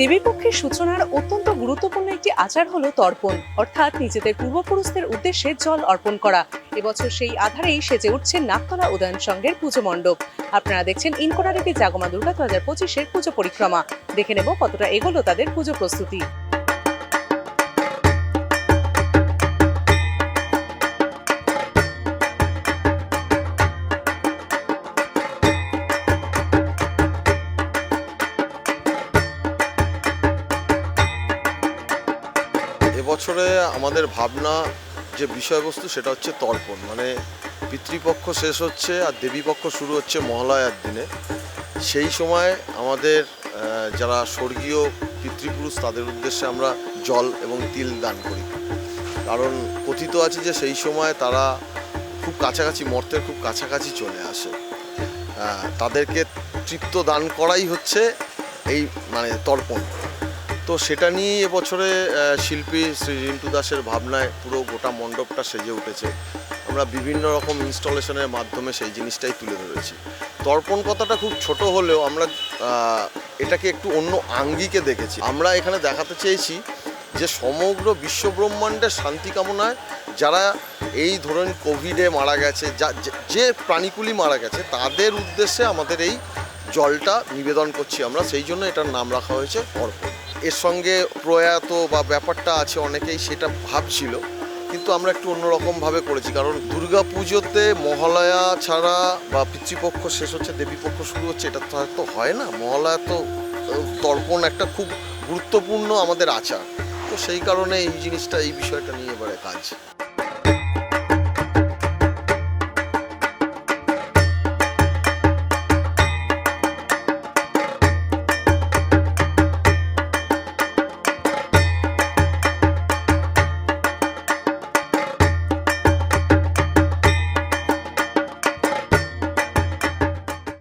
দেবীপক্ষের সূচনার অত্যন্ত গুরুত্বপূর্ণ একটি আচার হলো তর্পণ, অর্থাৎ নিজেদের পূর্বপুরুষদের উদ্দেশ্যে জল অর্পণ করা। এবছর সেই আধারেই সেজে উঠছে নাকতলা উদয়ন সংঘের পুজো মণ্ডপ। আপনারা দেখছেন ইনকোনারিতে জাগমা দুর্গা দু হাজার পঁচিশের পুজো পরিক্রমা। দেখে নেব কতটা এগোলো তাদের পুজো প্রস্তুতি। এবছরে আমাদের ভাবনা যে বিষয়বস্তু সেটা হচ্ছে তর্পণ। মানে পিতৃপক্ষ শেষ হচ্ছে আর দেবীপক্ষ শুরু হচ্ছে মহালয়ার দিনে। সেই সময় আমাদের যারা স্বর্গীয় পিতৃপুরুষ তাদের উদ্দেশ্যে আমরা জল এবং তিল দান করি। কারণ কথিত আছে যে সেই সময় তারা খুব কাছাকাছি, মর্তের খুব কাছাকাছি চলে আসে। তাদেরকে তৃপ্ত দান করাই হচ্ছে এই মানে তর্পণ। তো সেটা নিয়েই এবছরে শিল্পী শ্রী রিন্টু দাসের ভাবনায় পুরো গোটা মণ্ডপটা সেজে উঠেছে। আমরা বিভিন্ন রকম ইনস্টলেশনের মাধ্যমে সেই জিনিসটাই তুলে ধরেছি। তর্পণ কথাটা খুব ছোট হলেও আমরা এটাকে একটু অন্য আঙ্গিকে দেখেছি। আমরা এখানে দেখাতে চেয়েছি যে সমগ্র বিশ্বব্রহ্মাণ্ডের শান্তি কামনায় যারা এই ধরুন কোভিডে মারা গেছে, যা, যে- যে প্রাণীকুলি মারা গেছে, তাদের উদ্দেশ্যে আমাদের এই জলটা নিবেদন করছি আমরা, সেই জন্য এটার নাম রাখা হয়েছে অর্পণ। এর সঙ্গে প্রয়াত বা ব্যাপারটা আছে অনেকেই, সেটা ভাবছিল, কিন্তু আমরা একটু অন্যরকমভাবে করেছি, কারণ দুর্গা পুজোতে মহালয়া ছাড়া বা পিতৃপক্ষ শেষ হচ্ছে, দেবীপক্ষ শুরু হচ্ছে, এটা তো হয় না। মহালয়া তো তর্পণ একটা খুব গুরুত্বপূর্ণ আমাদের আচার। তো সেই কারণে এই জিনিসটা, এই বিষয়টা নিয়ে এবারে কাজ।